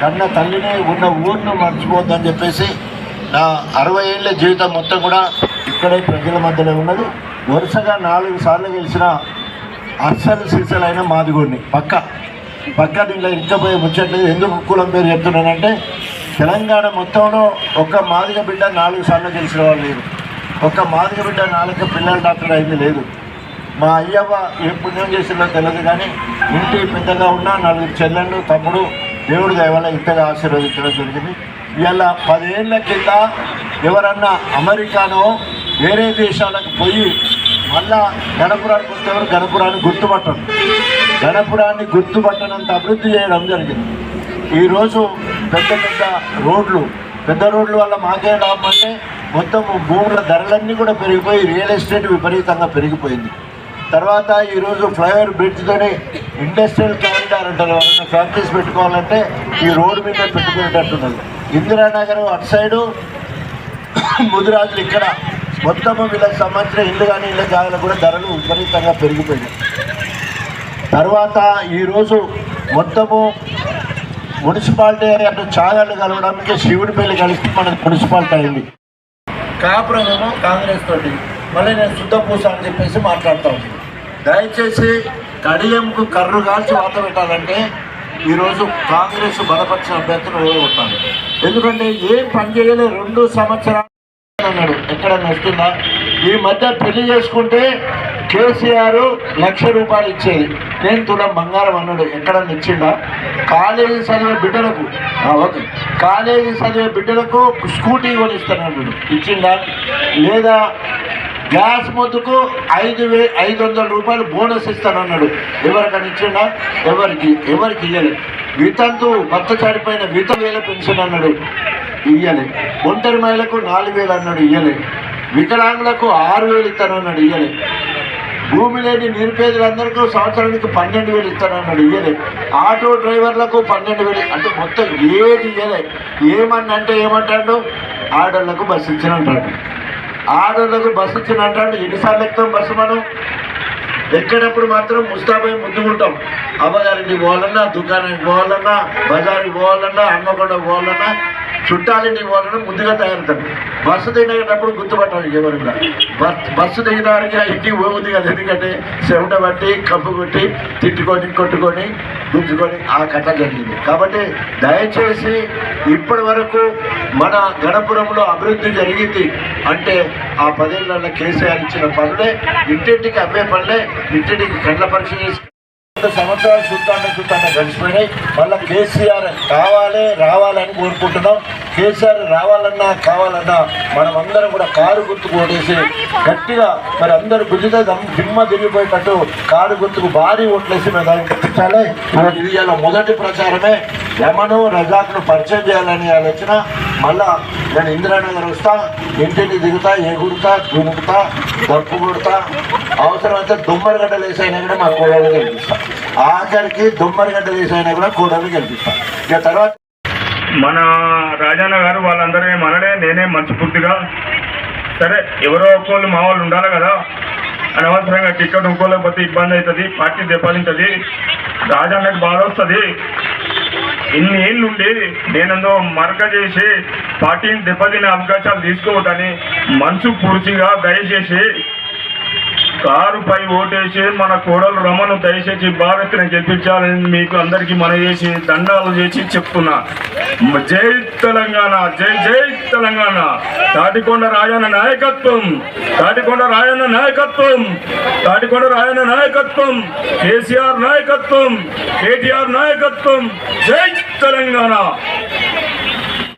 కన్న తల్లిని ఉన్న ఊరిని మర్చిపోద్దని చెప్పేసి నా అరవై ఏళ్ళ జీవితం మొత్తం కూడా ఇక్కడే ప్రజల మధ్యలో ఉన్నది. వరుసగా నాలుగు సార్లు గెలిచిన అస్సలు సిసలైన మాదిగూడిని పక్క పక్క దీంట్లో ఇంకపోయే ముచ్చట్లేదు. ఎందుకు కులం పేరు చెప్తున్నానంటే తెలంగాణ మొత్తంలో ఒక్క మాదిగ బిడ్డ నాలుగు సార్లు గెలిచిన వాళ్ళు లేరు. ఒక్క మాదిగ బిడ్డ నాలుగు పిల్లల డాక్టర్ అయింది లేదు. మా అయ్యవ్వ ఏ పుణ్యం చేసిందో తెలియదు కానీ ఇంటి పెద్దగా ఉన్న నలుగురు చెల్లెళ్ళు తమ్ముడు దేవుడి దయ ఇంతగా ఆశీర్వదించడం జరిగింది. ఇవాళ పదేళ్ళ కింద ఎవరన్నా అమెరికానో వేరే దేశాలకు పోయి మళ్ళా గణపురానికి వచ్చేవారు గణపురాన్ని గుర్తుపట్టడం గణపురాన్ని గుర్తుపట్టనంత అభివృద్ధి చేయడం జరిగింది. ఈరోజు పెద్ద పెద్ద రోడ్లు పెద్ద రోడ్ల వల్ల మాకే లాభం అంటే మొత్తం భూముల ధరలన్నీ కూడా పెరిగిపోయి రియల్ ఎస్టేట్ విపరీతంగా పెరిగిపోయింది. తర్వాత ఈరోజు ఫ్లైఓవర్ బ్రిడ్జ్తోని ఇండస్ట్రియల్ క్యారిడార్ అంటారు. ఎవరైనా ఫ్యాక్టరీస్ పెట్టుకోవాలంటే ఈ రోడ్డు మీద పెట్టుకునేటట్టున్నది ఇందిరానగర్ అటు సైడు ముదిరాజులు ఇక్కడ. మొత్తము వీళ్ళకి సంబంధించిన ఇల్లు కానీ ఇళ్ళ జాగాలు కూడా ధరలు విపరీతంగా పెరిగిపోయినాయి. తర్వాత ఈరోజు మొత్తము మున్సిపాలిటీ అటు చాగళ్ళు కలవడానికి శివుడి పెళ్ళి కలిసి మనకి మున్సిపాలిటీ అయింది. కాపురమేమో కాంగ్రెస్ తోటి. మళ్ళీ నేను శుద్ధ పూస అని చెప్పేసి మాట్లాడుతూ దయచేసి కడియంకు కర్రు కాల్చి వాత పెట్టాలంటే ఈరోజు కాంగ్రెస్ బలపరిచిన అభ్యర్థులు ఓడగొట్టాలి ఎందుకంటే ఏం పని చేయలే రెండు సంవత్సరాలు అన్నాడు. ఎక్కడ నడుస్తుందా? ఈ మధ్య పెళ్ళి చేసుకుంటే కేసీఆర్ లక్ష రూపాయలు ఇచ్చేది. నేను తులం బంగారం అన్నాడు. ఎక్కడ ఇచ్చిండా కాలేజీ చదివే బిడ్డలకు. ఓకే. కాలేజీ చదివే బిడ్డలకు స్కూటీ కొనిస్తానన్నాడు ఇచ్చిండా? లేదా గ్యాస్ మొద్దుకు ఐదు వే ఐదు వందల రూపాయలు బోనస్ ఇస్తానన్నాడు. ఎవరికని ఇచ్చిండా? ఎవరికి ఎవరికి ఇయ్యలే. వితంతు భర్త చాడిపోయిన విత వేల పెన్షన్ అన్నాడు. ఇయ్యలే. ఒంటరి మహిళకు నాలుగు వేలు అన్నాడు. ఇయ్యలే. వికలాంగులకు ఆరు వేలు ఇస్తానన్నాడు. ఇయ్యలే. భూమి లేని నిరుపేదలందరికీ సంవత్సరానికి పన్నెండు వేలు ఇస్తానన్నాడు. ఇయ్యలే. ఆటో డ్రైవర్లకు పన్నెండు వేలు అంటే మొత్తం ఏది ఇయ్యలే. ఏమన్నా అంటే ఏమంటాడు? ఆడోళ్ళకు బస్సు ఇచ్చిన అంటాడు ఆడోళ్ళకు బస్సు ఇచ్చిన అంటాడు. ఎన్నిసార్లు ఎక్కుతాం బస్సు మనం? ఎక్కడప్పుడు మాత్రం ముస్తాబై ముందుకుంటాం అమ్మగారింటికి పోవాలన్నా దుకాణానికి పోవాలన్నా బజార్కి పోవాలన్నా అమ్మకొండ పోవాలన్నా చుట్టాలింటికి పోవాలన్నా ముందుగా తయారుతాం బస్సు దిగినప్పుడు గుర్తుపట్టాలి ఎవరున్నా బస్ బస్సు దిగినారికి ఆ ఇంటికి పోతుంది కదా. ఎందుకంటే చెమట పట్టి కప్పు కొట్టి తిట్టుకొని కొట్టుకొని గుంజుకొని ఆ కథ జరిగింది. కాబట్టి దయచేసి ఇప్పటి వరకు మన గణపురంలో అభివృద్ధి జరిగింది అంటే ఆ పదేళ్ళ కేసీఆర్ ఇచ్చిన పనులే ఇంటింటికి అమ్మే పనులే ఇంటింటికి కళ్ళ పరీక్ష చేసి సంవత్సరాలు చూస్తాంటే చూస్తాంటే గడిచిపోయినాయి. మళ్ళీ కేసీఆర్ కావాలి రావాలని కోరుకుంటున్నాం. కేసీఆర్ రావాలన్నా కావాలన్నా మనం అందరం కూడా కారు గుర్తుకు ఓటేసి గట్టిగా మరి అందరు గుజిత దిమ్మ తిరిగిపోయేటట్టు కారు గుర్తుకు భారీ ఓట్లేసి మేము దాన్ని ఇది మొదటి ప్రచారమే. యమను రజాక్ను పరిచయం చేయాలనే ఆలోచన. మళ్ళా నేను ఇందిరానగర్ వస్తా ఇంటిని దిగుతా ఎగురుతా దునుకుతా దప్పు కొడతా. అవసరమైతే దుమ్మరిగడ్డలు వేసైనా కూడా మా కోడలు గెలిపిస్తా. ఆఖరికి దుమ్మరిగడ్డలు వేసైనా కూడా కోడలు గెలిపిస్తా. ఇక తర్వాత మన రాజన్న గారు వాళ్ళందరూ మనడే నేనే మనస్ఫూర్తిగా. సరే ఎవరో ఒక్కళ్ళు మా వాళ్ళు ఉండాలి కదా. అనవసరంగా టికెట్ ఇంకోలేకపోతే ఇబ్బంది అవుతుంది పార్టీ దెబ్బతింటుంది రాజన్నకి బాధ వస్తుంది. ఇన్ని ఏళ్ళుండి నేనందో మరక చేసి పార్టీని దెబ్బతినే అవకాశాలు తీసుకోవద్దని మనసు పూర్తిగా దయచేసి కారుపై ఓటేసి మన కోడలు రమను దయచేసి భారత్ని గెలిపించాలని మీకు అందరికీ మన చేసి దండాలు చేసి చెప్తున్నా. జై తెలంగాణ జై జై తెలంగాణ. తాటికొండ రాయన్న నాయకత్వం తాటికొండ రాయన్న నాయకత్వం తాటికొండ రాయన్న నాయకత్వం కేసీఆర్ నాయకత్వం కేటీఆర్ నాయకత్వం. జై తెలంగాణ.